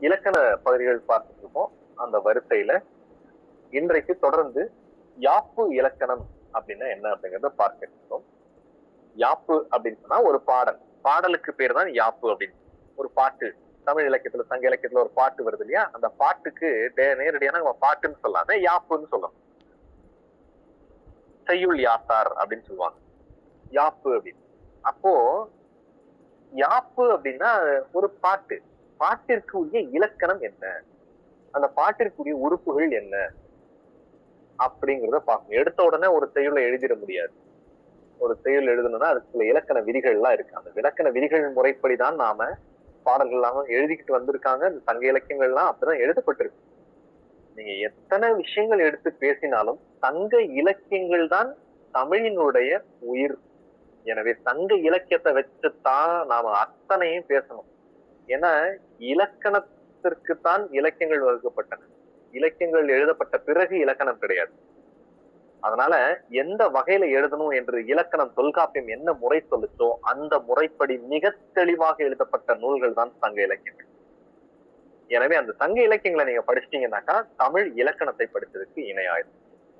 இலக்கண பகுதிகள் பார்த்துட்டு இருக்கோம் அந்த வரிசையில இன்றைக்கு தொடர்ந்து யாப்பு இலக்கணம் அப்படின்னா என்ன அப்படிங்கறத பார்க்க இருக்கோம். யாப்பு அப்படின்னு சொன்னா ஒரு பாடல். பாடலுக்கு பேர் தான் யாப்பு அப்படின்னு. ஒரு பாட்டு. தமிழ் இலக்கியத்துல சங்க இலக்கியத்துல ஒரு பாட்டு வருது இல்லையா? அந்த பாட்டுக்கு டே- நேரடியான நம்ம பாட்டுன்னு சொல்லாம யாப்புன்னு சொல்லணும் செய்யுள் யாத்தார் அப்படின்னு சொல்லுவாங்க. யாப்பு அப்படின்னு. அப்போ யாப்பு அப்படின்னா ஒரு பாட்டு. பாட்டிற்கு உரிய இலக்கணம் என்ன? அந்த பாட்டிற்குரிய உறுப்புகள் என்ன? அப்படிங்கிறத பார்க்கணும். எடுத்த உடனே ஒரு செய்யுளை எழுதிட முடியாது. ஒரு செய்யுள் எழுதணும்னா அதுக்கு சில இலக்கண விதிகள்லாம் இருக்கு. அந்த இலக்கண விதிகள் முறைப்படிதான் நாம பாடல்கள் எல்லாம் எழுதிக்கிட்டு வந்திருக்காங்க. இந்த சங்க இலக்கியங்கள்லாம் அப்படிதான் எழுதப்பட்டிருக்கு. நீங்க எத்தனை விஷயங்கள் எடுத்து பேசினாலும் சங்க இலக்கியங்கள் தான் தமிழினுடைய உயிர். எனவே சங்க இலக்கியத்தை வச்சுத்தான் நாம அத்தனையும் பேசணும். ஏன்னா இலக்கணத்திற்கு தான் இலக்கியங்கள் வகுக்கப்பட்டன. இலக்கியங்கள் எழுதப்பட்ட பிறகு இலக்கணம் கிடையாது. அதனால எந்த வகையில எழுதணும் என்று இலக்கணம் தொல்காப்பியம் என்ன முறை சொல்லுச்சோ அந்த முறைப்படி மிக தெளிவாக எழுதப்பட்ட நூல்கள் தான் சங்க இலக்கியங்கள். எனவே அந்த சங்க இலக்கியங்களை நீங்க படிச்சிட்டீங்கன்னாக்கா தமிழ் இலக்கணத்தை படித்ததுக்கு இணையாயிரும்.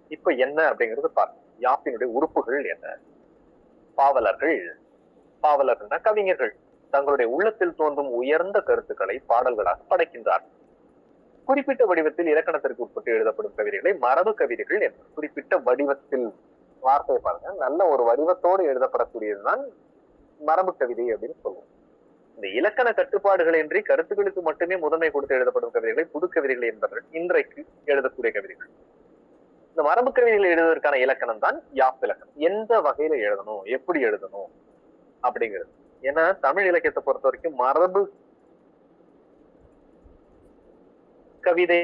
இப்ப என்ன அப்படிங்கிறது பாருங்க. யாப்பினுடைய உறுப்புகள் என்ன? பாவலர்கள். பாவலர்கள்னா கவிஞர்கள். தங்களுடைய உள்ளத்தில் தோன்றும் உயர்ந்த கருத்துக்களை பாடல்களாக படைக்கின்றார்கள் குறிப்பிட்ட வடிவத்தில் இலக்கணத்திற்கு உட்பட்டு எழுதப்படும் கவிதைகளை மரபு கவிதைகள் என்று குறிப்பிட்ட வடிவத்தில் வார்த்தையை பாருங்க. நல்ல ஒரு வடிவத்தோடு எழுதப்படக்கூடியதுதான் மரபு கவிதை அப்படின்னு சொல்லுவோம். இந்த இலக்கண கட்டுப்பாடுகள் இன்றி கருத்துக்களுக்கு மட்டுமே முதன்மை கொடுத்து எழுதப்படும் கவிதைகளை புது கவிதைகள் என்பவர்கள் இன்றைக்கு எழுதக்கூடிய கவிதைகள். இந்த மரபு கவிதைகள் எழுதுவதற்கான இலக்கணம் தான் யாப் இலக்கணம். எந்த வகையில எழுதணும்? எப்படி எழுதணும்? அப்படிங்கிறது. ஏன்னா தமிழ் இலக்கியத்தை பொறுத்த வரைக்கும் மரபு கவிதை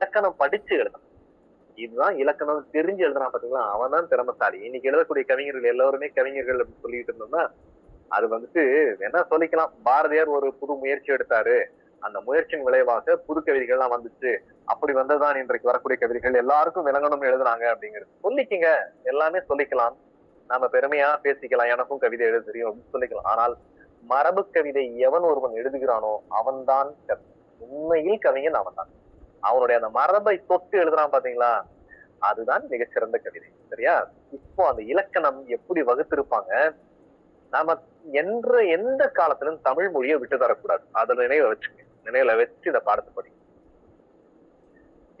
இலக்கணம் படிச்சு எழுதணும் இதுதான் இலக்கணம் தெரிஞ்சு எழுதுறான் பாத்தீங்களா? அவன் தான் திறமசாலி. இன்னைக்கு எழுதக்கூடிய கவிஞர்கள் எல்லாருமே கவிஞர்கள் அப்படின்னு சொல்லிட்டு இருந்தோம்னா அது வந்துட்டு என்ன சொல்லிக்கலாம். பாரதியார் ஒரு புது முயற்சி எடுத்தாரு. அந்த முயற்சியின் விளைவாக புது கவிதைகள்லாம் வந்துச்சு. அப்படி வந்ததுதான் இன்றைக்கு வரக்கூடிய கவிதைகள். எல்லாருக்கும் விளங்கணும்னு எழுதுனாங்க அப்படிங்கிறது. சொல்லிக்கங்க. எல்லாமே சொல்லிக்கலாம். நாம பெருமையா பேசிக்கலாம். எனக்கும் கவிதை எழுத தெரியும் அப்படின்னு சொல்லிக்கலாம். ஆனால் மரபு கவிதை எவன் ஒருவன் எழுதுகிறானோ அவன்தான் உண்மையில் கவிஞன் அவன்தான். அவனுடைய அந்த மரபை தொட்டு எழுதுறான் பாத்தீங்களா? அதுதான் மிகச்சிறந்த கவிதை. சரியா? இப்போ அந்த இலக்கணம் எப்படி வகுத்திருப்பாங்க? நாம என்ற எந்த காலத்திலும் தமிழ் மொழியை விட்டு தரக்கூடாது அதை நினைவு வச்சுங்க நினைவுல வச்சு இந்த பாடத்தை படி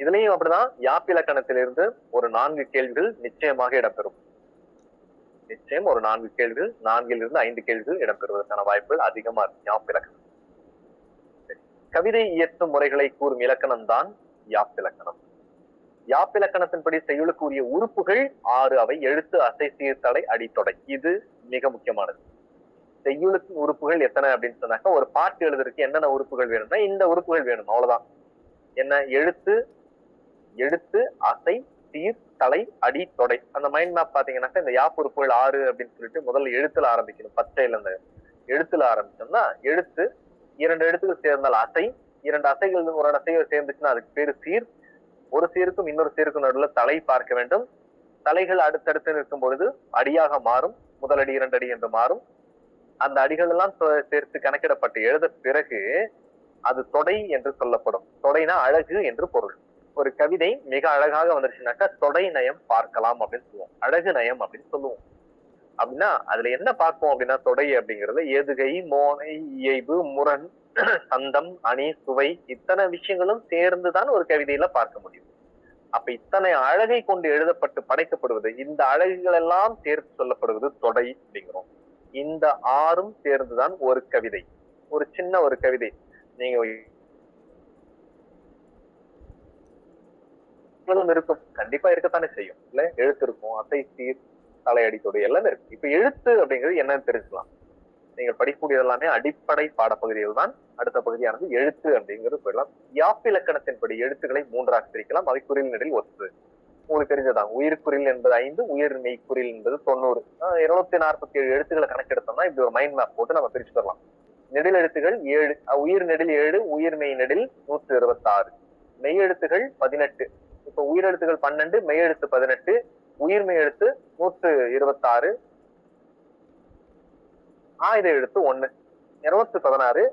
இதுலயும் அப்படிதான் யாப்பிலக்கணத்திலிருந்து ஒரு நான்கு கேள்விகள் நிச்சயமாக இடம்பெறும். நிச்சயம் ஒரு நான்கு கேள்விகள் நான்கில் இருந்து ஐந்து கேள்விகள் இடம்பெறுவதற்கான வாய்ப்புகள் அதிகமா இருக்கும் யாப்பிலக்கணம் கவிதை இயற்றும் முறைகளை கூறும் இலக்கணம் தான் யாப்பிலக்கணம் யாப்பிலக்கணத்தின்படி செய்யுளுக்குரிய உறுப்புகள் ஆறு அவை எழுத்து அசை சீர்தலை அடித்தொடை. இது மிக முக்கியமானது. செய்யுளுக்கு உறுப்புகள் எத்தனை அப்படின்னு சொன்னாக்கா ஒரு பாட்டு எழுதுறதுக்கு என்னென்ன உறுப்புகள் வேணும்னா இந்த உறுப்புகள் வேணும் அவ்வளவுதான். என்ன? எழுத்து எழுத்து அசை சீர் தலை அடி தொடை. அந்த மைண்ட் மேப் பாத்தீங்கன்னாக்கா இந்த யாப் உறுப்புகள் ஆறு அப்படின்னு சொல்லிட்டு முதல்ல எழுத்துல ஆரம்பிக்கணும் பச்சையில இந்த எழுத்துல ஆரம்பிச்சோம்னா எழுத்து இரண்டு எழுத்துக்கள் சேர்ந்தால் அசை இரண்டு அசைகள் ஒரு அசைகள் சேர்ந்துச்சுன்னா அதுக்கு பேரு சீர். ஒரு சீருக்கும் இன்னொரு சீருக்கும் நடுவில் தலை பார்க்க வேண்டும். தலைகள் அடுத்தடுத்து நிற்கும் பொழுது அடியாக மாறும் முதல் அடி என்று மாறும். அந்த அடிகள் எல்லாம் சேர்த்து கணக்கிடப்பட்டு எழுத பிறகு அது தொடை என்று சொல்லப்படும். தொடைனா அழகு என்று பொருள். ஒரு கவிதை மிக அழகாக வந்துருச்சுனாக்கா தொடை நயம் பார்க்கலாம் அப்படின்னு சொல்லுவோம். அழகு நயம் அப்படின்னு சொல்லுவோம். அப்படின்னா அதுல என்ன பார்ப்போம் அப்படின்னா தொடை அப்படிங்கறது எதுகை மோனை இயைபு முரண் சந்தம் அணி சுவை இத்தனை விஷயங்களும் சேர்ந்துதான் ஒரு கவிதையில பார்க்க முடியும். அப்ப இத்தனை அழகை கொண்டு எழுதப்பட்டு படைக்கப்படுவது இந்த அழகுகள் எல்லாம் சேர்த்து சொல்லப்படுவது தொடை அப்படிங்கிறோம். இந்த ஆறும் சேர்ந்துதான் ஒரு கவிதை. ஒரு சின்ன ஒரு கவிதை. நீங்க இருக்கும். கண்டிப்பா இருக்கத்தானே செய்யும். இல்ல? எழுத்து இருக்கும். அசை சீர் தலையடி எல்லாமே இருக்கு. இப்ப எழுத்து அப்படிங்கிறது என்னன்னு தெரிஞ்சுக்கலாம். நீங்கள் படிக்கக்கூடிய எல்லாமே அடிப்படை பாடப்பகுதிகள் தான் அடுத்த பகுதியானது எழுத்து அப்படிங்கிறது போயிடலாம் யாப்பிலக்கணத்தின்படி எழுத்துக்களை மூன்றாக பிரிக்கலாம். அவை குறில் நெடில் ஒத்து. உங்களுக்கு தெரிஞ்சதான் உயிர்க்குறில் என்பது ஐந்து உயிர் மெய்க்குறில் என்பது தொண்ணூறு. இருநூத்தி நாற்பத்தி ஏழு எழுத்துக்களை கணக்கெடுத்தோம்னா இப்படி ஒரு மைண்ட் மேப் போட்டு நம்ம பிரிச்சு தரலாம். நெடில் எழுத்துகள் ஏழு உயிர் நெடில் ஏழு உயிர் மெய் நெடில் நூற்று இருபத்தி ஆறு மெய் எழுத்துகள் பதினெட்டு. இப்ப உயிரெழுத்துகள் பன்னெண்டு மெய் எழுத்து பதினெட்டு உயிர் மெய் எழுத்து நூற்று இருபத்தாறு. ஆயுத எழுத்து ஒண்ணு. இருநூத்தி பதினாறு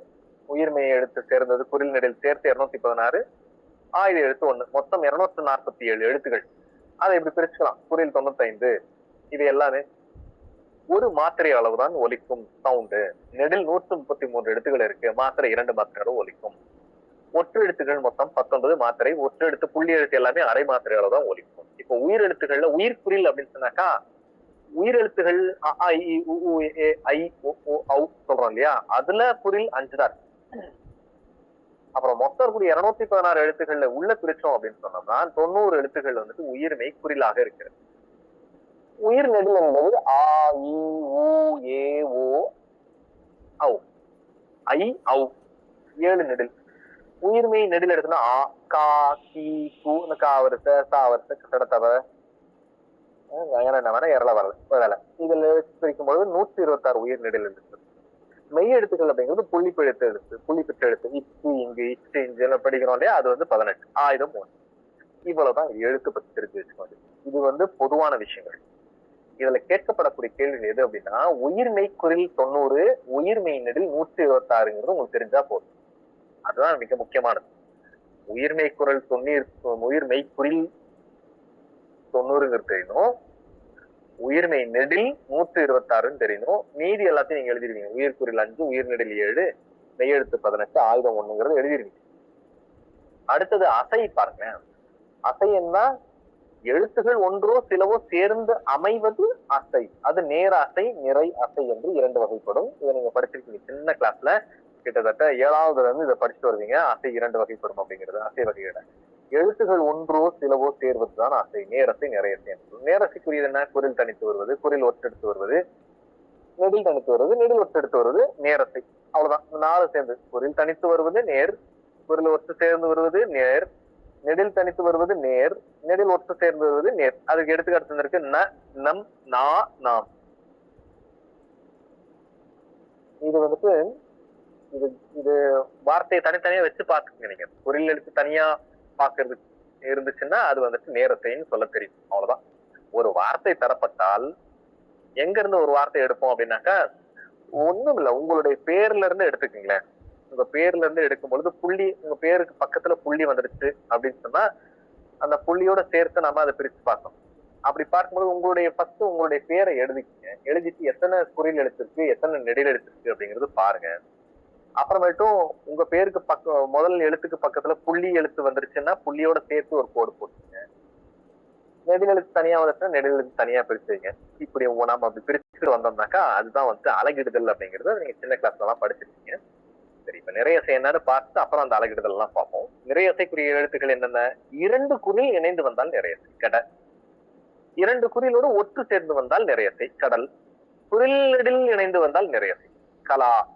உயிர்மெய் எழுத்து சேர்ந்தது குரில் நெடில் சேர்த்து இருநூத்தி பதினாறு. ஆயுத எழுத்து ஒண்ணு. மொத்தம் இருநூத்தி நாற்பத்தி ஏழு எழுத்துகள் அதை இப்படி பிரிச்சுக்கலாம். குறியில் தொண்ணூத்தைந்து. இது எல்லாமே ஒரு மாத்திரை அளவுதான் ஒலிக்கும் சவுண்டு நெடில் நூற்று முப்பத்தி மூன்று எழுத்துக்கள் இருக்கு. மாத்திரை இரண்டு மாத்திரைகளும் ஒலிக்கும். ஒற்று எழுத்துக்கள் மொத்தம் பத்தொன்பது மாத்திரை. ஒற்று எழுத்து புள்ளி எழுத்து எல்லாமே அரை மாத்திரை அளவு தான் ஒலிக்கும். இப்போ உயிர் எழுத்துக்கள்ல உயிர் குறில் அப்படின்னு சொன்னாக்கா உயிர் எழுத்துகள் அ, உ, ஏ, ஐ ஓ, சொல்றோம் இல்லையா? அதுல குறில் அஞ்சுதான். இருக்கு. அப்புறம் மொத்தம் இருக்கக்கூடிய இருநூத்தி பதினாறு எழுத்துக்கள்ல உள்ள பிரிச்சோம் அப்படின்னு சொன்னோம்னா தொண்ணூறு எழுத்துக்கள் வந்துட்டு உயிர்மை குறிலாக இருக்கிறது. உயிர் நெடில் என்பது ஆ இ ஊ ஏ ஓ ஔ. ஐ ஔ. ஏழு நெடில். உயிர்மெய் நெடில் எடுத்தோம்னா ஆ கா கி கு. இந்த கா வருத்த சா வருத்த கட்டடத்தவ என்ன வேணா இரல வரல வரல. இதுல பிரிக்கும் பொழுது நூத்தி இருபத்தாறு உயிர் நெடில் இருந்துச்சு. மெய் எழுத்துக்கள் அப்படிங்கிறது புள்ளிப்பெழுத்து எழுத்து புள்ளிப்பெற்ற எழுத்து. இச்சு இங்கு இச்சு இங்கு எல்லாம் படிக்கிறோம் இல்லையா? அது வந்து பதினெட்டு. ஆயுதம் ஒன்று. இவ்வளவுதான் எழுத்து பத்தி தெரிஞ்சு வச்சுக்கோங்க. இது வந்து பொதுவான விஷயங்கள். இதுல கேட்கப்படக்கூடிய கேள்வி எது அப்படின்னா உயிர்மெய் குரில் தொண்ணூறு உயிர்மெய் நெடில் நூற்றி இருபத்தி ஆறுங்கிறது உங்களுக்கு தெரிஞ்சா போதும். அதுதான் மிக முக்கியமானது. உயிர்மெய் குரல் தொண்ணூறு உயிர்மெய் குரில் தொண்ணூறுங்கிறது தெரியணும் உயிர்மை நெடில் நூத்தி இருபத்தி ஆறுன்னு தெரியணும் மீதி எல்லாத்தையும் நீங்க எழுதிருவீங்க. உயிர்குறில் அஞ்சு உயிர் நெடில் ஏழு மெய்யெழுத்து பதினெட்டு ஆயுதம் ஒண்ணுங்கிறது எழுதிருவீங்க. அடுத்தது அசை பாருங்க அசைன்னா எழுத்துகள் ஒன்றோ சிலவோ சேர்ந்து அமைவது அசை. அது நேர அசை நிறை அசை என்று இரண்டு வகைப்படும். இதை நீங்க படிச்சிருக்கீங்க. சின்ன கிளாஸ்ல கிட்டத்தட்ட ஏழாவதுல இருந்து இதை படிச்சுட்டு வருவீங்க. அசை இரண்டு வகைப்படும் அப்படிங்கிறது. அசை வகையிட எழுத்துகள் ஒன்றோ சிலவோ சேர்வதுதான் அசை நேரத்தை நிறைய என்று நேரத்துக்குரியது என்ன? குரில் தனித்து வருவது குரில் ஒட்டெடுத்து வருவது நெடில் தனித்து வருவது நெடில் ஒட்டெடுத்து வருவது நேரத்தை. அவ்வளவுதான். இந்த நாலு சேர்ந்து. குரில் தனித்து வருவது நேர். குரில் ஒட்டு சேர்ந்து வருவது நேர். நெடில் தனித்து வருவது நேர். நெடில் ஒட்டு சேர்ந்து வருவது நேர். அதுக்கு எடுத்துக்காட்டு இருக்கு ந நம் நா நாம். இது வந்துட்டு இது இது வார்த்தையை தனித்தனியா வச்சு பாத்துக்கங்க நீங்க. குரில் எழுத்து தனியா பாக்குறது இருந்துச்சுன்னா அது வந்துட்டு நேரத்தைன்னு சொல்ல தெரியும். அவ்வளவுதான். ஒரு வார்த்தை தரப்பட்டால் எங்க இருந்து ஒரு வார்த்தை எடுப்போம் அப்படின்னாக்கா ஒண்ணும் இல்ல. உங்களுடைய பேர்ல இருந்து எடுத்துக்கீங்களேன். உங்க பேர்ல இருந்து எடுக்கும் பொழுது புள்ளி உங்க பேருக்கு பக்கத்துல புள்ளி வந்துருச்சு அப்படின்னு சொன்னா அந்த புள்ளியோட சேர்த்து நம்ம அதை பிரிச்சு பார்க்கணும். அப்படி பார்க்கும்போது உங்களுடைய ஃபர்ஸ்ட் உங்களுடைய பேரை எழுதிக்கங்க. எழுதிட்டு எத்தனை குறியில் எழுத்திருக்கு எத்தனை நெடில் எழுத்திருக்கு அப்படிங்கிறது பாருங்க. அப்புறமேட்டும் உங்க பேருக்கு பக்க முதல் எழுத்துக்கு பக்கத்துல புள்ளி எழுத்து வந்துருச்சுன்னா புள்ளியோட சேர்த்து ஒரு கோடு போட்டுங்க நெடில் தனியா வந்துச்சுன்னா நெடில் தனியா பிரிச்சுங்க இப்படி நாம அப்படி பிரிச்சுட்டு வந்தோம்னாக்கா அதுதான் வந்து அலகிடுதல் அப்படிங்கிறது நீங்க சின்ன கிளாஸ்ல எல்லாம் படிச்சிருக்கீங்க சரி இப்ப நிறைய என்னன்னு பார்த்து அப்புறம் அந்த அலகிடுதல் எல்லாம் பார்ப்போம். நிறைய இசைக்குரிய எழுத்துக்கள் என்னென்ன? இரண்டு குறில் இணைந்து வந்தால் நிறைய கடை இரண்டு குறிலோடு ஒத்து சேர்ந்து வந்தால் நிறைய கடல். குறில் இணைந்து வந்தால் நிறைய கலா.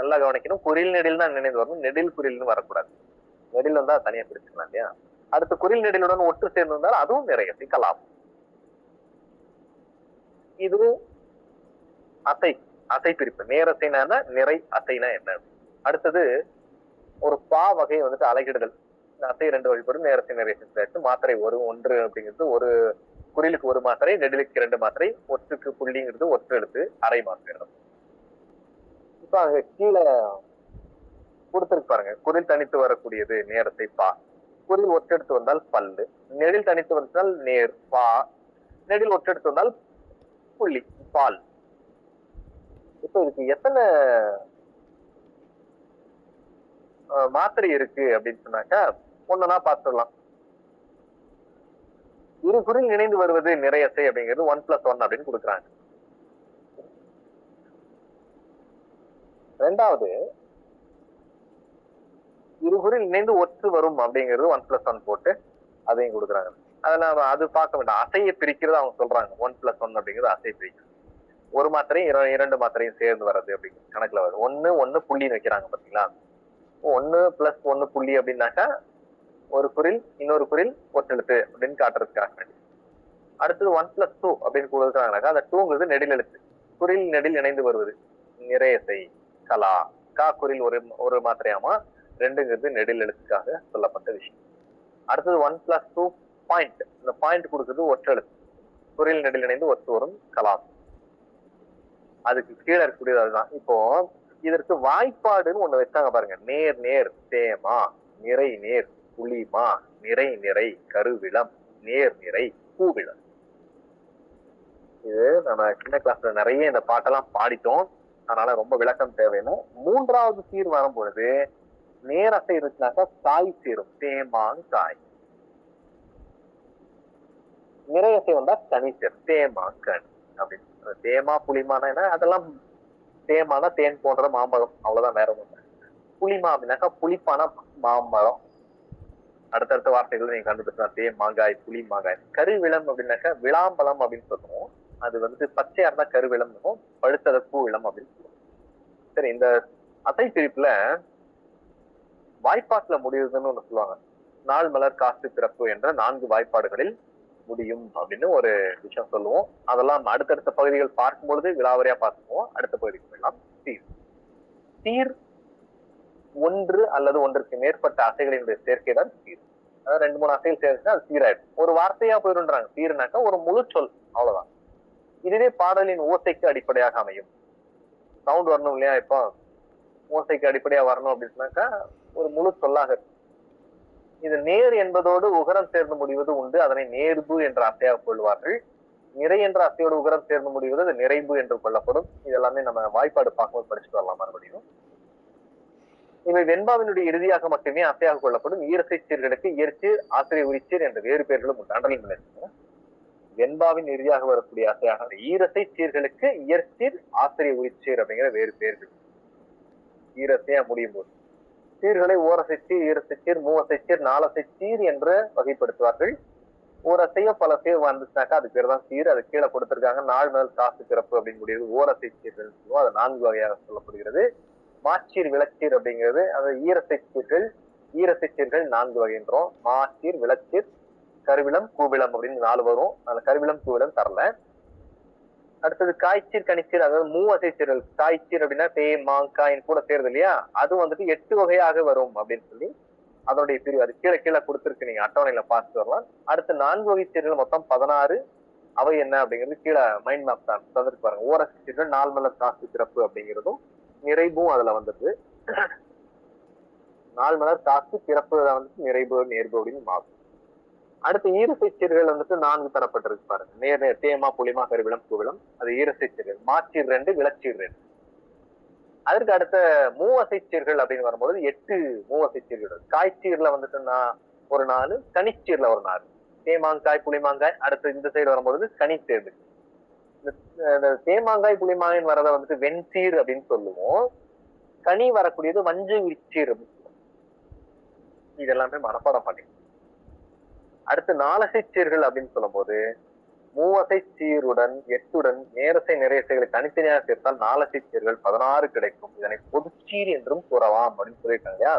நல்லா கவனிக்கணும். குறில் நெடில் தான் இணைந்து வரணும். நெடில் குறில்னு வரக்கூடாது. நெடில் வந்தா தனியா பிரிச்சுக்கலாம் இல்லையா? அடுத்து குறில் நெடிலுடன் ஒட்டு சேர்ந்து வந்தால் அதுவும் நிறைய சிக்கலாம் இது அசை அசை பிரிப்பு. நேரசைனா நிறை அசைனா என்ன? அடுத்தது ஒரு பா வகை வந்துட்டு அலகிடுதல். அசை ரெண்டு வழிபடும். நேரத்தை நிறைய சேர்த்து மாத்திரை ஒரு ஒன்று அப்படிங்கிறது ஒரு குரிலுக்கு ஒரு மாத்திரை நெடிலுக்கு இரண்டு மாத்திரை ஒற்றுக்கு புள்ளிங்கிறது ஒற்று எழுத்து அரை மாத்திரை. இப்ப அங்க கீழே கொடுத்துருக்கு பாருங்க. குரில் தனித்து வரக்கூடியது நேரத்தை பா. குரில் ஒற்றெடுத்து வந்தால் பல்லு. நெடில் தனித்து வந்தால் நேர் பா. நெடில் ஒற்றெடுத்து வந்தால் புள்ளி பால். இப்ப இதுக்கு எத்தனை மாத்திரை இருக்கு அப்படின்னு சொன்னாக்கா ஒண்ணுனா பார்த்துடலாம். இரு குரில் இணைந்து வருவது நிறையசை அப்படிங்கிறது ஒன் பிளஸ் ஒன் அப்படின்னு கொடுக்குறாங்க. ரெண்டாவது இருகுறில் இணைந்து ஒற்று வரும் அப்படிங்கிறது ஒன் பிளஸ் ஒன் போட்டு அதையும் கொடுக்குறாங்க. அதெல்லாம் அது பார்க்க வேண்டாம். அசையை பிரிக்கிறது அவங்க சொல்றாங்க. ஒன் பிளஸ் ஒன் அப்படிங்கிறது அசையை பிரிக்கிறது. ஒரு மாத்திரையும் இர- இரண்டு மாத்திரையும் சேர்ந்து வர்றது அப்படிங்கிற கணக்குல வருது. ஒன்னு ஒன்னு புள்ளின்னு வைக்கிறாங்க பாத்தீங்களா? ஒன்னு பிளஸ் ஒன்னு புள்ளி அப்படின்னாக்கா ஒரு குறில் இன்னொரு குரில் ஒற்றெழுத்து அப்படின்னு காட்டுறதுக்காக வேண்டி. அடுத்தது ஒன் பிளஸ் டூ அப்படின்னு கொடுக்குறாங்கனாக்கா அந்த டூங்கிறது நெடில் எழுத்து குறில் நெடில் இணைந்து வருவது. நிறைய நிறையசை கலா. கா ஒரு ஒரு மாத்திரையாமா? ரெண்டுங்கிறது நெடில் எழுத்துக்காக சொல்லப்பட்ட விஷயம். அடுத்தது ஒன் பிளஸ் டூ பாயிண்ட் இந்த பாயிண்ட் கொடுக்குறது ஒற்றெழுத்து குரில் நெடில் இணைந்து ஒத்து வரும் கலாம் அதுக்கு கீழே இருக்கக்கூடியது அதுதான். இப்போ இதற்கு வாய்ப்பாடுன்னு ஒண்ணு வச்சாங்க பாருங்க. நேர் நேர் தேமா நிறை நேர் புளிமா நிறை நிறை கருவிளம் நேர் நிறை பூவிளம். இது நம்ம சின்ன கிளாஸ்ல நிறைய இந்த பாட்டெல்லாம் பாடிட்டோம். அதனால ரொம்ப விளக்கம் தேவைன்னு. மூன்றாவது சீர் வரும்பொழுது நேரத்தை இருந்துச்சுனாக்கா தாய் சேரும். தேமாங் தாய். நிறையசை வந்தா கனி சேரும். தேமா கனி அப்படின்னு தேமா புளிமானா என்ன? அதெல்லாம் தேமானா தேன் போன்ற மாம்பழம். அவ்வளவுதான் வேற ஒண்ணு புளிமா அப்படின்னாக்கா புளிப்பான மாம்பழம். அடுத்தடுத்த வார்த்தைகள் நீங்க கண்டுபிடிச்சா தே மாங்காய் புளி மாங்காய். கருவிளம் அப்படின்னாக்கா விளாம்பழம் அப்படின்னு சொல்லுவோம் அது வந்து பச்சையா இருந்தா கருவிளம் இருக்கும் பழுத்தத இளம் அப்படின்னு சொல்லுவோம் சரி இந்த அசை பிரிப்புல வாய்ப்பாட்டுல முடியுதுன்னு ஒண்ணு சொல்லுவாங்க. நாள் மலர் காசு பிறப்பு என்ற நான்கு வாய்ப்பாடுகளில் முடியும் அப்படின்னு ஒரு விஷயம் சொல்லுவோம். அதெல்லாம் அடுத்தடுத்த பகுதிகள் பார்க்கும் பொழுது விலாவரியா பார்த்துக்குவோம். அடுத்த பகுதிக்கு போயிடலாம். தீர். தீர் ஒன்று அல்லது ஒன்றுக்கு மேற்பட்ட அசைகளினுடைய சேர்க்கை தான் தீர். அதாவது ரெண்டு மூணு அசைகள் சேர்த்துனா அது சீராயிடும். ஒரு வார்த்தையா போயிருன்றாங்க. சீர்னாக்கா ஒரு முழு சொல் அவ்வளவுதான். இதுவே பாடலின் ஓசைக்கு அடிப்படையாக அமையும். சவுண்ட் வரணும் இல்லையா இப்போ? ஓசைக்கு அடிப்படையா வரணும் அப்படின்னு சொன்னாக்கா ஒரு முழு சொல்லாக இது நேர் என்பதோடு உகரம் சேர்ந்து முடிவது உண்டு. அதனை நேர்பு என்ற அசையாக கொள்வார்கள். நிறை என்ற அசையோடு உகரம் சேர்ந்து முடிவது அது நிறைவு என்று கொள்ளப்படும். இதெல்லாமே நம்ம வாய்ப்பாடு பார்க்கும்போது படிச்சுட்டு வரலாம் மறுபடியும். இவை வெண்பாவினுடைய இறுதியாக மட்டுமே அசையாக கொள்ளப்படும். ஈரசை சீர்களுக்கு இயற்சீர் ஆசிரியர் உரிச்சீர் என்ற வேறு பெயர்களும் உண்டு. அண்டர்லைன் வெண்பாவின் இறுதியாக வரக்கூடிய அசையாக ஈரசை சீர்களுக்கு இயற்சீர் ஆசிரிய உரிச்சீர் அப்படிங்கிற வேறு பேர்கள் ஈரசையா முடியும் போது. சீர்களை ஓரசை சீர் ஈரசை சீர் மூவசை சீர் நாலசை சீர் என்று வகைப்படுத்துவார்கள். ஓரசையோ பல சேவ் வந்துச்சுனாக்கா அது பேர் தான் சீர். அது கீழே கொடுத்திருக்காங்க. நாள் முதல் காசு பிறப்பு அப்படின்னு முடியுது ஓரசை சீர்கள் சொல்லுவோம். அது நான்கு வகையாக சொல்லப்படுகிறது. மாச்சீர் விளச்சீர் அப்படிங்கிறது அந்த ஈரசை சீர்கள் ஈரசை சீர்கள் நான்கு வகைன்றோம். மாச்சீர் விளச்சீர் கருவிளம் கூவிளம் அப்படின்னு நாலு வரும். அதுல கருவிளம் கூவிளம் தரல. அடுத்தது காய்ச்சீர் கனிச்சீர் அதாவது மூ அசைச்சீரல் காய்ச்சீர் அப்படின்னா தே மாங்காயின் கூட சேருது இல்லையா? அது வந்துட்டு எட்டு வகையாக வரும் அப்படின்னு சொல்லி அதனுடைய பிரிவு. அது கீழே கீழே கொடுத்துருக்கு. நீங்க அட்டவணையில பார்த்து வரலாம். அடுத்து நான்கு வகை சீரல் மொத்தம் பதினாறு. அவை என்ன அப்படிங்கிறது கீழே மைண்ட் மேப் தான். தந்துட்டு பாருங்க. ஓரசை சீர்கள் நாள் மலர் காசு சிறப்பு அப்படிங்கிறதும் நிறைவும் அதுல வந்துட்டு நாலு மலர் காசு பிறப்பு வந்துட்டு நிறைவு நேர்வு அப்படின்னு மாறும். அடுத்து ஈரசை சீர்கள் வந்துட்டு நான்கு தரப்பட்டிருக்கு பாருங்க. நேர் நேர் தேமா புளிமா கருவிளம் குவிளம். அது ஈரசை சீர்கள் மாச்சீர் ரெண்டு விளச்சீர் ரெண்டு. அதற்கு அடுத்த மூவசைச்சீர்கள் அப்படின்னு வரும்போது எட்டு மூவசைச்சீர்கள் காய்ச்சீர்ல வந்துட்டு நான் ஒரு நாலு கனிச்சீர்ல ஒரு நாலு. தேமாங்காய் புளிமாங்காய் அடுத்து இந்த சைடு வரும்பொழுது கனிச்சீர் இந்த தேமாங்காய் புளிமாயின் வரத வந்துட்டு வெண்சீர் அப்படின்னு சொல்லுவோம். கனி வரக்கூடியது வஞ்சு விச்சீர் அப்படின்னு சொல்லுவோம். இதெல்லாமே மனப்பாடம் பண்ணி அடுத்து நாலசை சீர்கள் அப்படின்னு சொல்லும்போது மூவசை சீருடன் எட்டுடன் நேரசை நிறையசைகளை தனித்தனியாக சேர்த்தால் நாலசை சீர்கள் பதினாறு கிடைக்கும். இதனை பொதுச்சீர் என்றும் கூறலாம் அப்படின்னு சொல்லியிருக்காங்க இல்லையா?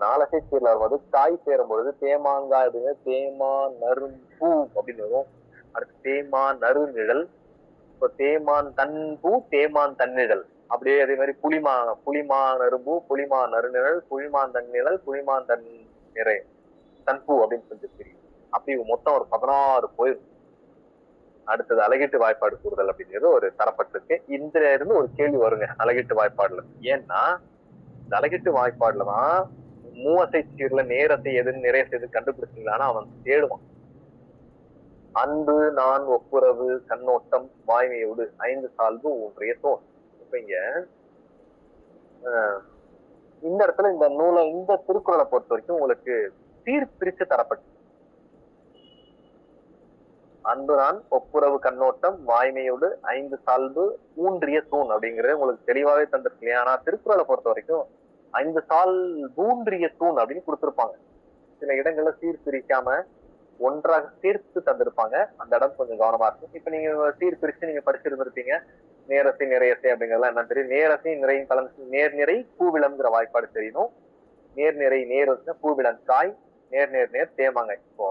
நாலசை சீர்ல வரும்போது காய் சேரும் பொழுது தேமாங்காய் அப்படிங்க தேமா நரும்பூ அப்படின்னு வரும். அடுத்து தேமா நறுநிழல் இப்போ தேமான் தன்பூ தேமான் தன்னிழல். அப்படியே அதே மாதிரி புளிமா புளிமா நறும்பூ புளிமா நறுநிழல் புளிமான் தன்னிழல் புளிமான் தன் நிறை தன்பூ அப்படின்னு சொல்லிட்டு தெரியும். அப்படி மொத்தம் ஒரு பதினாறு போயிருக்கு அடுத்தது அழகிட்டு வாய்ப்பாடு கூறுதல் அப்படிங்கிறது ஒரு தரப்பட்டிருக்கு. இந்த இருந்து ஒரு கேள்வி வருங்க அழகிட்டு வாய்ப்பாடுல. ஏன்னா இந்த அழகிட்டு வாய்ப்பாடுல தான் மூவசை சீர்ல நேரத்தை எதுன்னு நிறைய செய்து கண்டுபிடிச்சிங்களான்னா அவன் தேடுவான். அன்பு நான் ஒப்புரவு கண்ணோட்டம் வாய்மையோடு ஐந்து சால்பு ஒன்றிய தோன் இப்ப இங்க ஆஹ், இந்த இடத்துல இந்த நூலை இந்த திருக்குறளை பொறுத்த வரைக்கும் உங்களுக்கு சீர் பிரிச்சு தரப்பட்டு அன்புதான் ஒப்புரவு கண்ணோட்டம் வாய்மையோடு ஐந்து சால்பு ஊன்றிய தூண் அப்படிங்கிறது உங்களுக்கு தெளிவாவே தந்திருக்கு இல்லையா ஆனா திருக்குறளை பொறுத்த வரைக்கும் ஐந்து சால் ஊன்றிய தூண் அப்படின்னு கொடுத்திருப்பாங்க. சில இடங்கள்ல சீர் பிரிக்காம ஒன்றாக சீர்த்து தந்திருப்பாங்க. அந்த இடம் கொஞ்சம் கவனமா இருக்கும். இப்ப நீங்க சீர் பிரிச்சு நீங்க படிச்சிருந்திருப்பீங்க. நேரசை நிறையசை அப்படிங்கறதெல்லாம் என்ன தெரியும். நேரசையும் நிறையும் கலந்து நேர் நிறை பூவிளம்ங்கிற வாய்ப்பாடு தெரியணும் நேர்நிறை நேர் பூவிளம் காய் நேர் நேர் நேர் தேமாங்க இப்போ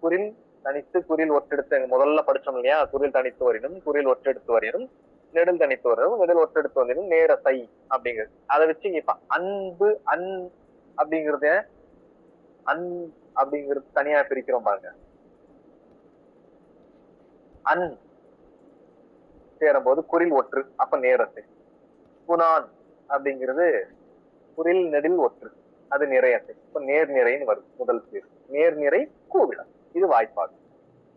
குரில் தனித்து குறில் ஒற்றெடுத்து முதல்ல படிச்சோம் இல்லையா? குறில் தனித்து வரினும் குறில் ஒற்றெடுத்து வரினும் நெடில் தனித்து வரினும் நெடில் ஒற்றெடுத்து வரினும் நேரசை அப்படிங்கிறது. அதை வச்சு இப்ப அன்பு அன் அப்படிங்கறத அன் அப்படிங்கிறது தனியா பிரிக்கிறோம் பாருங்க. அன் சேரும்போது குறில் ஒற்று அப்ப நேரத்து குணான் அப்படிங்கிறது குறில் நெடில் ஒற்று. அது நிறையத்தை இப்ப நேர் நிறைன்னு வருது முதல் பேர். நிறை கூவிடம். இது வாய்ப்பாடு.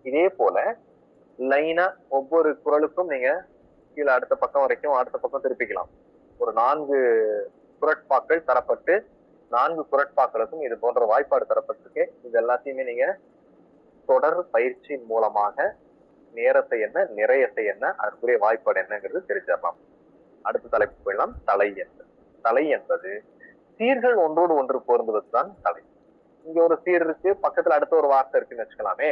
இதே போல லைனா ஒவ்வொரு குரலுக்கும் நீங்க கீழே அடுத்த பக்கம் வரைக்கும் அடுத்த பக்கம் திருப்பிக்கலாம். ஒரு நான்கு குரட்பாக்கள் தரப்பட்டு நான்கு குரட்பாக்களுக்கும் இது போன்ற வாய்ப்பாடு தரப்பட்டிருக்கு. இது எல்லாத்தையுமே நீங்க தொடர் பயிற்சி மூலமாக நேரத்தை என்ன நிறையத்தை என்ன அதற்குரிய வாய்ப்பாடு என்னங்கிறது தெரிஞ்சிடலாம். அடுத்த தலைப்பு போயிடலாம். தலை என்பது. தலை என்பது சீர்கள் ஒன்றோடு ஒன்று பொருந்துவதுதான் தலை. இங்க ஒரு சீர் இருக்கு. பக்கத்துல அடுத்த ஒரு வார்த்தை இருக்குன்னு வச்சுக்கலாமே.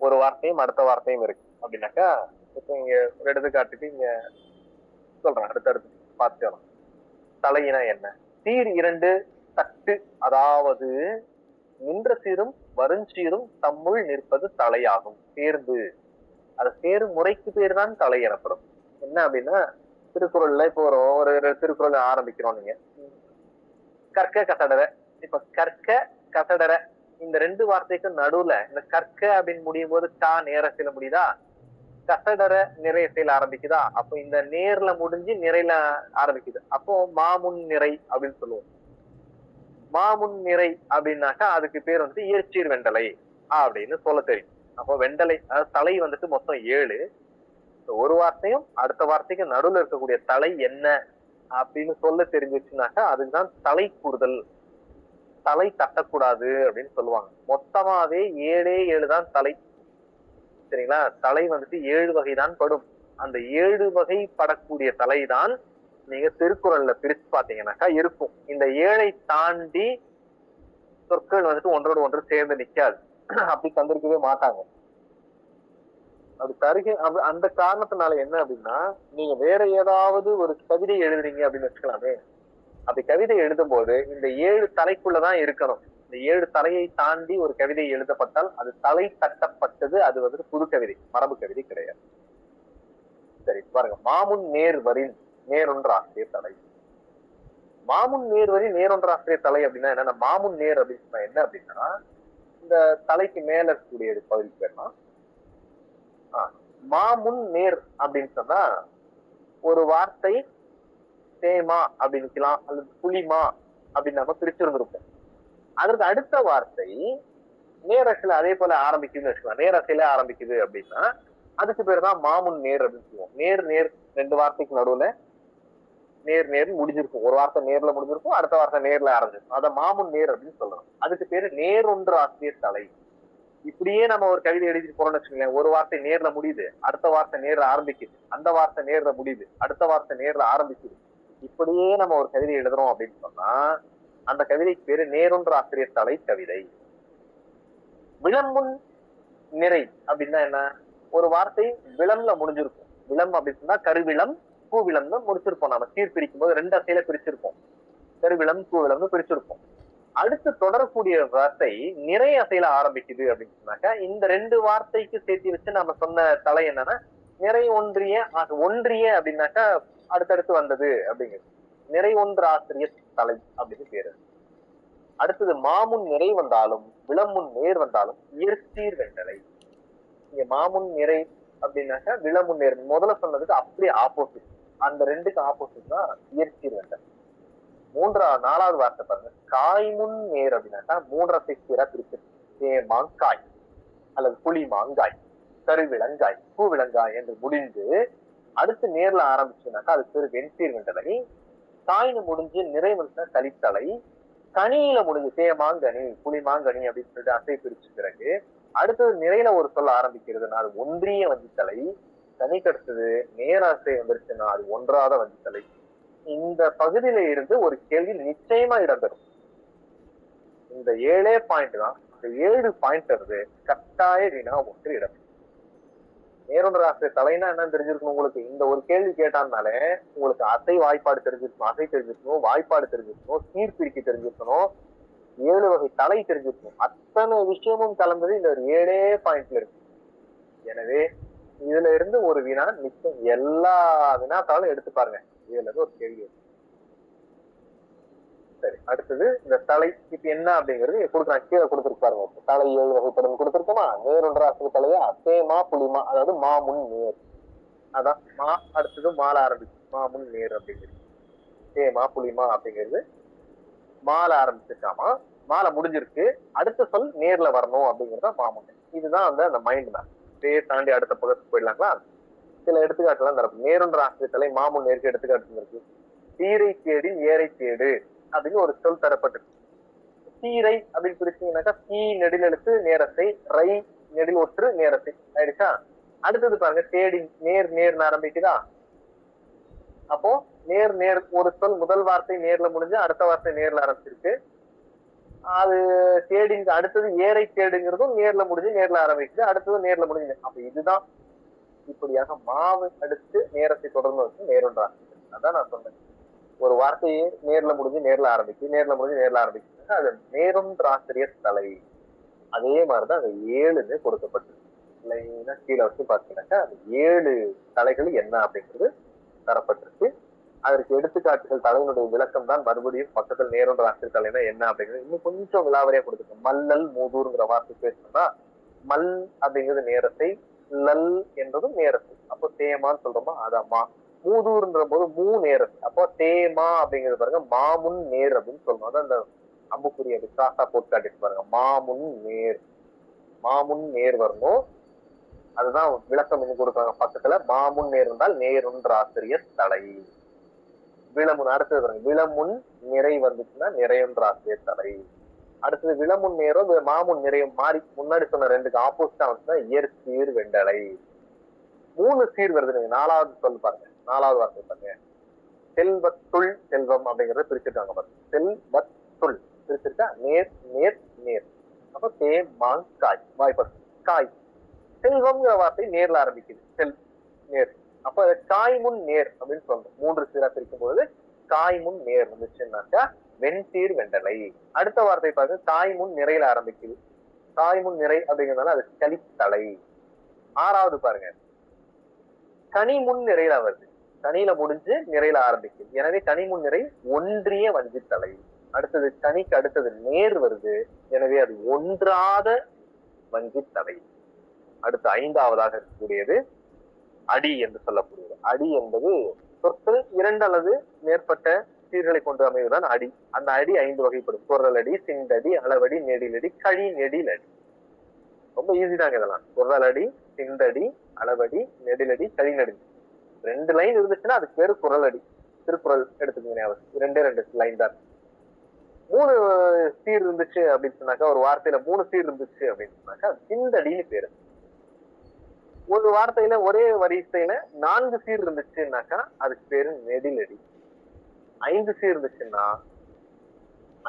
ஒரு வார்த்தையும் அடுத்த வார்த்தையும் இருக்கு. அப்படின்னாக்கா இப்போ இங்க ஒரு எடுத்துக்காட்டுக்கு இங்க சொல்றேன். அடுத்தடுத்து பார்த்துக்கலாம் தலையினா என்ன? சீர் இரண்டு தட்டு அதாவது நின்ற சீரும் வருஞ்சீரும் தம்முள் நிற்பது தலையாகும். சேர்ந்து. அது சேரும் முறைக்கு பேர் தான் தலை எனப்படும். என்ன அப்படின்னா திருக்குறள்ல இப்போ ஒரு ஒரு திருக்குறள் ஆரம்பிக்கிறோம் நீங்க. கற்க கட்டடவை இப்ப கற்க கசடர இந்த ரெண்டு வார்த்தைக்கும் நடுவுல இந்த கற்க அப்படின்னு முடியும் போது கா நேரத்தில முடியுதா? கசடர நிறையத்தில் ஆரம்பிக்குதா? அப்போ இந்த நேர்ல முடிஞ்சு நிறையில ஆரம்பிக்குது. அப்போ மாமுன் நிறை அப்படின்னு சொல்லுவோம். மாமுன் நிறை அப்படின்னாக்கா அதுக்கு பேர் வந்துட்டு இயற்சீர் வெண்டலை அப்படின்னு சொல்ல தெரியும். அப்போ வெண்டலை அதாவது தலை வந்துட்டு மொத்தம் ஏழு. ஒரு வார்த்தையும் அடுத்த வார்த்தைக்கு நடுவுல இருக்கக்கூடிய தலை என்ன அப்படின்னு சொல்ல தெரிஞ்சிச்சுனாக்கா அதுதான் தலை கூறுதல் தலை தட்டக்கூடாது அப்படின்னு சொல்லுவாங்க. மொத்தமாவே ஏழே ஏழு தான் தலை. சரிங்களா? தலை வந்துட்டு ஏழு வகைதான் படும். அந்த ஏழு வகை படக்கூடிய தலை தான் நீங்க திருக்குறள்ல பிரித்து பாத்தீங்கன்னாக்கா இருக்கும். இந்த ஏழை தாண்டி சொற்கள் வந்துட்டு ஒன்றோடு ஒன்று சேர்ந்து நிக்காது. அப்படி தந்திருக்கவே மாட்டாங்க. அது தருகை அந்த காரணத்தினால என்ன அப்படின்னா நீங்க வேற ஏதாவது ஒரு கவிதை எழுதுறீங்க அப்படின்னு வச்சுக்கலாமே. அப்படி கவிதை எழுதும் போது இந்த ஏழு தலைக்குள்ளதான் இருக்கணும். இந்த ஏழு தலையை தாண்டி ஒரு கவிதை எழுதப்பட்டால் அது தலை தட்டப்பட்டது அது வந்து புது கவிதை மரபு கவிதை கிடையாது. சரி பாருங்க. மாமுன் நேர் வரின் நேரொன்று ஆசிரியர் தலை. மாமுன் நேர் வரி நேரொன்று ஆசிரியர் தலை அப்படின்னா என்ன? மாமுன் நேர் அப்படின்னு என்ன அப்படின்னா இந்த தலைக்கு மேல இருக்கக்கூடிய பகுதி பேர்னா மாமுன் நேர் அப்படின்னு சொன்னா ஒரு வார்த்தை தேமா அப்படின்னு இருக்கலாம் அல்லது புலிமா அப்படின்னு நம்ம பிரிச்சிருந்திருப்போம். அதற்கு அடுத்த வார்த்தை நேரசில அதே போல ஆரம்பிக்குதுன்னு வச்சுக்கலாம் நேரசில ஆரம்பிக்குது அப்படின்னா அதுக்கு பேர் தான் மாமுன் நேர் அப்படின்னு சொல்லுவோம். நேர் நேர் ரெண்டு வார்த்தைக்கு நடுவுல நேர் நேர் முடிஞ்சிருக்கும். ஒரு வார்த்தை நேர்ல முடிஞ்சிருக்கும் அடுத்த வார்த்தை நேர்ல ஆரம்பிச்சிருக்கும். அதை மாமுன் நேர் அப்படின்னு சொல்லணும். அதுக்கு பேரு நேர் ஒன்று ஆசிரியர் தலை. இப்படியே நம்ம ஒரு கவிதை எழுதிட்டு போறோம்னு வச்சுக்கோங்களேன். ஒரு வார்த்தை நேர்ல முடியுது அடுத்த வார்த்தை நேர்ல ஆரம்பிக்குது. அந்த வார்த்தை நேர்ல முடியுது அடுத்த வார்த்தை நேர்ல ஆரம்பிக்குது. இப்படியே நம்ம ஒரு கவிதை எழுதுறோம் அப்படின்னு சொன்னா அந்த கவிதைக்கு பேரு நேருன்ற ஆசிரியர் தலை கவிதை. விளம்புன் நிறை அப்படின்னா என்ன? ஒரு வார்த்தை விளம்ல முடிஞ்சிருக்கும். விளம் அப்படின்னு சொன்னா கருவிளம் பூவிளம்னு முடிச்சிருப்போம் நம்ம சீர் பிரிக்கும் போது ரெண்டு அசையில பிரிச்சிருப்போம். கருவிளம் பூவிளம்னு பிரிச்சிருப்போம். அடுத்து தொடரக்கூடிய வார்த்தை நிறைய அசையில ஆரம்பிக்குது அப்படின்னு சொன்னாக்கா இந்த ரெண்டு வார்த்தைக்கு சேர்த்து வச்சு நம்ம சொன்ன தலை என்னன்னா நிறை ஒன்றிய ஒன்றிய அப்படின்னாக்கா அடுத்தடுத்து வந்தது அப்படிங்கிறது. நிறை ஒன்றாசிரியர் தலை அப்படின்னு பேரு. அடுத்தது மாமுன் நிறை வந்தாலும் விளமுன் நேர் வந்தாலும் இயற்சீர் வெண்டலை இங்க மாமுன் நிறை அப்படின்னாக்கா விளமுன் நேர். முதல்ல சொன்னதுக்கு அப்படியே ஆப்போசிட் அந்த ரெண்டுக்கு ஆப்போசிட் தான் இயற்சீர் வெண்டலை மூன்றாவது நாலாவது வார்த்தை பாருங்க. காய்முன் நேர் அப்படின்னாக்கா மூன்றரை சீரா பிரிச்சு தேமாங்காய் அல்லது புளி மாங்காய் கருவிளங்காய் பூவிளங்காய் என்று முடிந்து அடுத்து நேர்ல ஆரம்பிச்சுனாக்கா அது பேர் வெண்சீர் வெண்டலை தாய்னு முடிஞ்சு நிறை கலித்தலை கனியில முடிஞ்சு தேமாங்கனி புளிமாங்கனி அப்படின்னு சொல்லிட்டு அசை பிரிச்சு பிறகு அடுத்தது நிறையில ஒரு சொல்ல ஆரம்பிக்கிறதுனா அது ஒன்றிய வஞ்சித்தலை. தனி கடுத்தது நேராசை வந்துருச்சுன்னா அது ஒன்றாத வஞ்சித்தலை. இந்த பகுதியில இருந்து ஒரு கேள்வி நிச்சயமா இடம்பெறும். இந்த ஏழே பாயிண்ட் தான் இந்த ஏழு பாயிண்ட் வருது கட்டாய வினா ஒன்று இடம்பெறும் நேரொன்று ஆசிரியர் தலைனா என்னன்னு தெரிஞ்சிருக்கணும் உங்களுக்கு. இந்த ஒரு கேள்வி கேட்டான்னாலே உங்களுக்கு அசை வாய்ப்பாடு தெரிஞ்சிருக்கணும் அசை தெரிஞ்சிருக்கணும் வாய்ப்பாடு தெரிஞ்சிருக்கணும் சீர்பிரிக்கி தெரிஞ்சிருக்கணும் ஏழு வகை தலை தெரிஞ்சிருக்கணும். அத்தனை விஷயமும் கலந்தது இந்த ஒரு ஏழே பாயிண்ட்ல இருக்கு. எனவே இதுல இருந்து ஒரு வினா நிச்சயம் எல்லா வினாத்தாலும் எடுத்து பாருங்க. இதுல இருந்து ஒரு கேள்வி வரும். சரி அடுத்தது இந்த தலை இப்ப என்ன அப்படிங்கிறது கொடுக்குறாங்க கீழே கொடுத்துருப்பாருங்க தலை ஏழு வகைப்படும் கொடுத்துருக்கோமா? நேரொன்று ஆசிரியர் தலையா? சேமா புலிமா அதாவது மாமுன் நேர். அதான் மா அடுத்தது மால ஆரம்பிச்சு. மாமுன் நேர் அப்படிங்கிறது. சேமா புலிமா அப்படிங்கிறது மால ஆரம்பிச்சிருக்காமா? மாலை முடிஞ்சிருக்கு. அடுத்த சொல் நேர்ல வரணும் அப்படிங்கிறது தான் மாமுன் இதுதான் வந்து அந்த மைண்ட் தான். அப்படியே தாண்டி அடுத்த பக்கத்துக்கு போயிடலாங்களா? சில எடுத்துக்காட்டுலாம் தரப்பு நேருன்ற ஆசிரியத்தலை மாமுன் நேருக்கு எடுத்துக்காட்டு இருக்கு. சீரை தேடி ஏரை தேடு. அப்படின்னு ஒரு சொல் தரப்பட்டிருக்கு. சீரை அப்படின்னு பிரிச்சீங்கன்னாக்கா சீ நெடில் எழுத்து நேரத்தை ரை நெடில் ஒற்று நேரத்தை. ஆயிடுச்சா? அடுத்தது பாருங்க தேடி நேர் நேர் ஆரம்பிக்குதா? அப்போ நேர் நேர் ஒரு சொல் முதல் வார்த்தை நேர்ல முடிஞ்சு அடுத்த வார்த்தை நேர்ல ஆரம்பிச்சிருக்கு. அது தேடிங்க அடுத்தது ஏரை தேடுங்கிறதும் நேர்ல முடிஞ்சு நேர்ல ஆரம்பிக்குது அடுத்தது நேர்ல முடிஞ்சு. அப்ப இதுதான் இப்படியாக மாவு அடுத்து நேரத்தை தொடர்ந்து வச்சு நேருன்றாங்க அதான் நான் சொன்னேன். ஒரு வார்த்தையே நேர்ல முடிஞ்சு நேர்ல ஆரம்பிக்கு நேர்ல முடிஞ்சு நேர்ல ஆரம்பிக்குது அது நேருன்ற ஆசிரியர் தலை. அதே மாதிரிதான் அது ஏழுன்னு கொடுக்கப்பட்டிருக்கு. இல்லைன்னா கீழே வச்சு பார்த்தீங்கன்னாக்கா அது ஏழு தலைகள் என்ன அப்படிங்கிறது தரப்பட்டிருக்கு. அதற்கு எடுத்துக்காட்டுகள் தலைவனுடைய விளக்கம் தான் மறுபடியும் பக்கத்தில் நேருன்ற ஆசிரியர் தலைனா என்ன அப்படிங்கிறது இன்னும் கொஞ்சம் விலாவரியா கொடுத்துருக்கு மல்லல் மூதூர்ங்கிற வார்த்தை பேசணும்னா மல் அப்படிங்கிறது நேரத்தை லல் என்றதும் நேரத்தை. அப்போ தேமான்னு சொல்றோமா? அதாம்மா. மூதூர்ன்ற போது மூ நேரம். அப்போ தேமா அப்படிங்கிறது பாருங்க மாமுன் நேர் அப்படின்னு சொல்லணும் அதான் அந்த அம்புக்குரிய விசாசா போட்டு காட்டிட்டு பாருங்க. மாமுன் நேர். மாமுன் நேர் வரணும். அதுதான் விளக்கம் இன்னும் கொடுக்குறாங்க பக்கத்துல. மாமுன் நேர் இருந்தால் நேருன்ற ஆசிரியர் தலை. விளமுன் அடுத்தது பாருங்க. விளமுன் நிறை வந்துச்சுன்னா நிறையன்ற ஆசிரியர் தலை. அடுத்தது விளமுன் நேரம் மாமுன் நிறையும் மாறி முன்னாடி சொன்ன ரெண்டுக்கு ஆப்போசிட்டா வந்துச்சுன்னா இயற்சீர் வெண்டலை. மூணு சீர் வருது. நீங்க நாலாவது சொல் பாருங்க. நாலாவது வார்த்தை பாருங்க. செல்வத்துள் செல்வம் அப்படிங்கறத பிரிச்சுட்டாங்க பாருங்க. செல்வத்துள். பிரிச்சிருக்கா? நேர் நேர் நேர். அப்ப தே மாங் காய். வாய்ப்பு காய். செல்வம்ங்கிற வார்த்தை நேர்ல ஆரம்பிக்குது. செல் நேர். அப்ப காய் முன் நேர் அப்படின்னு சொல்றோம். மூன்று சீரா பிரிக்கும் பொழுது காய் முன் நேர் வந்துச்சுன்னாக்கா வெண்சீர் வெண்டலை. அடுத்த வார்த்தை பாருங்க. காய் முன் நிறையில ஆரம்பிக்குது. காய் முன் நிறை அப்படிங்கிறதுனால அது களித்தலை ஆறாவது பாருங்க. கனி முன் நிறையில வருது. கனியில முடிஞ்சு நிறையில ஆரம்பிக்குது. எனவே தனி முன் நிறை ஒன்றிய வஞ்சித்தலை அடுத்தது தனிக்கு அடுத்தது நேர் வருது. எனவே அது ஒன்றாத வஞ்சித்தலை அடுத்து ஐந்தாவதாக இருக்கக்கூடியது அடி என்று சொல்லக்கூடியது. அடி என்பது சொற்கள் இரண்டு அல்லது மேற்பட்ட சீர்களை கொண்டு அமைவதுதான் அடி. அந்த அடி ஐந்து வகைப்படும். குரல் அடி சிண்டடி அளவடி நெடிலடி கழி நெடிலடி ரொம்ப ஈஸி தாங்க இதெல்லாம். குரல் அடி சிண்டடி அளவடி நெடிலடி கழி நெடி ரெண்டு லைன் இருந்துச்சுன்னா அதுக்கு பேரு குரல் அடி. திருக்குறள் எடுத்துக்கோங்க ரெண்டே ரெண்டு லைன் தான். மூணு சீர் இருந்துச்சு அப்படின்னு சொன்னாக்கா ஒரு வார்த்தையில மூணு சீர் இருந்துச்சு அப்படின்னு சொன்னாக்கா சிந்தடின்னு பேரு. ஒரு வார்த்தையில ஒரே வரிசையில நான்கு சீர் இருந்துச்சுன்னாக்கா அதுக்கு பேரு நெடிலடி ஐந்து சீர் இருந்துச்சுன்னா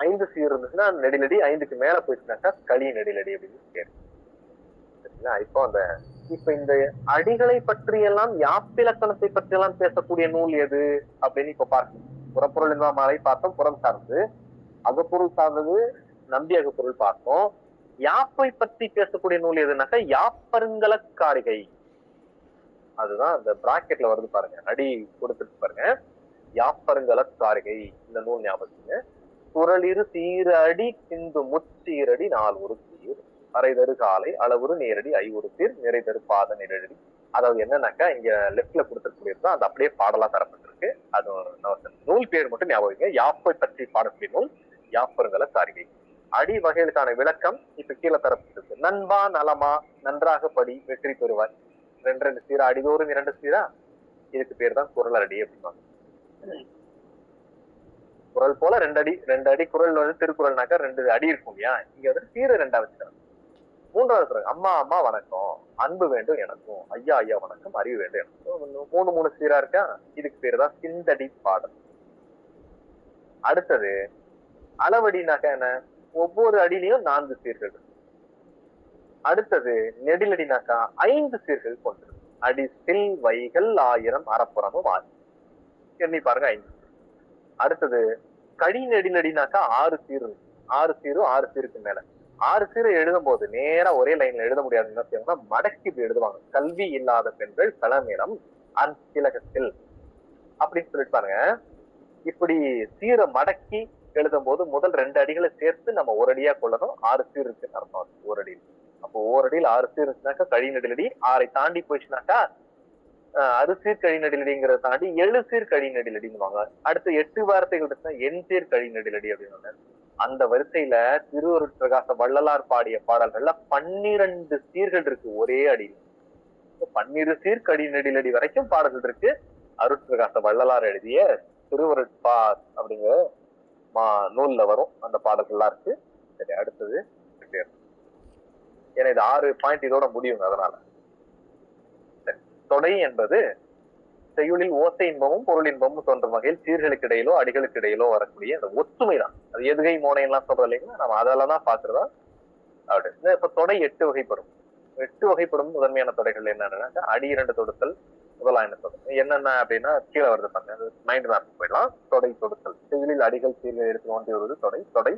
ஐந்து சீர் இருந்துச்சுன்னா நெடிலடி ஐந்துக்கு மேல போயிடுச்சுனாக்கா களி நெடிலடி அப்படின்னு பேரு. சரிங்களா? இப்போ அந்த இப்ப இந்த அடிகளை பற்றி எல்லாம் யாப்பிலக்கணத்தை பற்றி எல்லாம் பேசக்கூடிய நூல் எது அப்படின்னு இப்ப பார்க்கணும். புறப்பொருள் மாலை பார்த்தோம் புறம் சார்ந்து அகப்பொருள் சார்ந்தது நம்பி அகப்பொருள் பார்த்தோம். யாப்பை பற்றி பேசக்கூடிய நூல் எதுனாக்கா யாப்பருங்கலக்காரிகை அதுதான் அந்த பிராக்கெட்ல வருது பாருங்க. அடி கொடுத்துட்டு பாருங்க. யாப்பருங்கலக்காரிகை இந்த நூல் ஞாபகத்துங்க குரலிரு சீரடி சிந்து முச்சீரடி நாலு ஒரு அரைதரு காலை அளவுரு நேரடி ஐவுறு நிறைதரு பாத நேரடி அதாவது என்னன்னாக்கா இங்க லெஃப்ட்ல கொடுத்துருக்கூடியது அது அப்படியே பாடலா தரப்பட்டிருக்கு. அது நூல் பேர் மட்டும் ஞாபகம் யாப்பை பற்றி பாடக்கூடிய நூல் யாப்பருங்கல சாரிகை. அடி வகைகளுக்கான விளக்கம் இப்ப கீழே தரப்பட்டிருக்கு. நண்பா நலமா நன்றாக படி வெற்றி பெறுவார் ரெண்டு ரெண்டு சீரா அடிதோறும் இரண்டு சீரா. இதுக்கு பேர் தான் குரல் அடி அப்படிம்பாங்க குரல் போல ரெண்டு அடி ரெண்டு அடி குரல் வந்து திருக்குறள்னாக்கா ரெண்டு அடி இருக்கும் இல்லையா? இங்க வந்து சீரை ரெண்டா வச்சுக்கிறாங்க மூன்றாவது குரல் அம்மா அம்மா வணக்கம் அன்பு வேண்டும் எனக்கும் ஐயா ஐயா வணக்கம் அறிவு வேண்டும் எனக்கும். மூணு மூணு சீரா இருக்கா? இதுக்கு பேரு தான் சிந்தடி பாடல். அடுத்தது அளவடினாக்க என்ன ஒவ்வொரு அடியிலையும் நான்கு சீர்கள் அடுத்தது நெடிலடினாக்கா ஐந்து சீர்கள் கொண்டிருக்கும் அடி சில் வைகள் ஆயிரம் அறப்புறமும் ஆறு எண்ணி பாருங்க ஐந்து. அடுத்தது கடி நெடிலடினாக்கா ஆறு சீர் ஆறு சீரும் ஆறு சீருக்கு மேல. ஆறு சீரை எழுதும் போது நேரா ஒரே லைன்ல எழுத முடியாது. என்ன செய்வாங்கன்னா மடக்கி இப்படி எழுதுவாங்க. கல்வி இல்லாத பெண்கள் தலைமையிடம் அந்திலகத்தில் அப்படின்னு சொல்லிட்டு பாருங்க. இப்படி சீரை மடக்கி எழுதும் போது முதல் ரெண்டு அடிகளை சேர்த்து நம்ம ஒரு அடியா கொள்ளணும் ஆறு சீர் இருக்கு அர்த்தம் ஒரு அடியில் அப்போ ஓர் அடியில் ஆறு சீர் இருந்துச்சுனாக்கா கழிநடிலடி ஆறை தாண்டி போயிடுச்சுனாக்கா அஹ், அறுசீர் கழிநடிலடிங்கிறத தாண்டி எழு சீர் கழிநடிலடின்னு வாங்க. அடுத்து எட்டு வார்த்தைகள் இருக்குன்னா எண் சீர் கழிநடிலடி அப்படின்னு அந்த வரிசையில திருவரு பிரகாச வள்ளலார் பாடிய பாடல்கள்ல பன்னிரண்டு சீர்கள் இருக்கு ஒரே அடியில். பன்னிரு சீர்கடி நெடிலடி வரைக்கும் பாடல்கள் இருக்கு. அருட்பிரகாச வள்ளலார் எழுதிய திருவருட்பா அப்படிங்கிற மா நூல்ல வரும். அந்த பாடல்கள்லாம் இருக்கு. சரி அடுத்தது ஏன்னா இது ஆறு பாயிண்ட் இதோட முடியுங்க அதனால. சரி. தொடை என்பது செய்யுளில் ஓசை இன்பமும் பொருள் இன்பமும் சொல்ற வகையில் சீர்களுக்கு இடையிலோ அடிகளுக்கு இடையிலோ வரக்கூடிய அந்த ஒத்துமை தான் அது எதுகை மோனை எல்லாம் இல்லைங்களா? நம்ம அதெல்லாம் தான் பாக்குறதா? அப்படி. இப்ப தொடை எட்டு வகைப்படும். எட்டு வகைப்படும் முதன்மையான தொடைகள் என்னன்னா அடி இரண்டு தொடுத்தல் முதலாயின தொடர் என்னென்ன அப்படின்னா கீழே வருது பாருங்க. மைண்ட் மேப் போயிடலாம். தொடை தொடுத்தல். செயலில் அடிகள் சீர்கள் எடுத்து தோன்றி வருவது தொடை. தொடை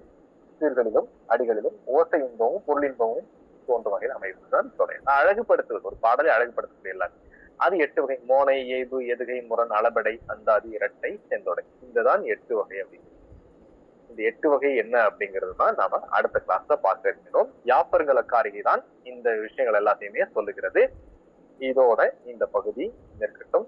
சீர்களிலும் அடிகளிலும் ஓசை இன்பமும் பொருள் இன்பமும் தோன்றும் வகையில் அமைவதுதான் தொடை. அழகுபடுத்துவது ஒரு பாடலை அழகுபடுத்தக்கூடிய எல்லாருமே அது எட்டு வகை. மோனை ஏய்பு எதுகை முரண் அளபடை அந்தாதி இரட்டை செந்தொடை இதுதான் எட்டு வகை அப்படிங்கிறது. இந்த எட்டு வகை என்ன அப்படிங்கிறது தான் நாம அடுத்த கிளாஸ்ல பார்க்க இருக்கிறோம். யாப்பருங்கள காரிகை தான் இந்த விஷயங்கள் எல்லாத்தையுமே சொல்லுகிறது. இதோட இந்த பகுதி இருக்கட்டும்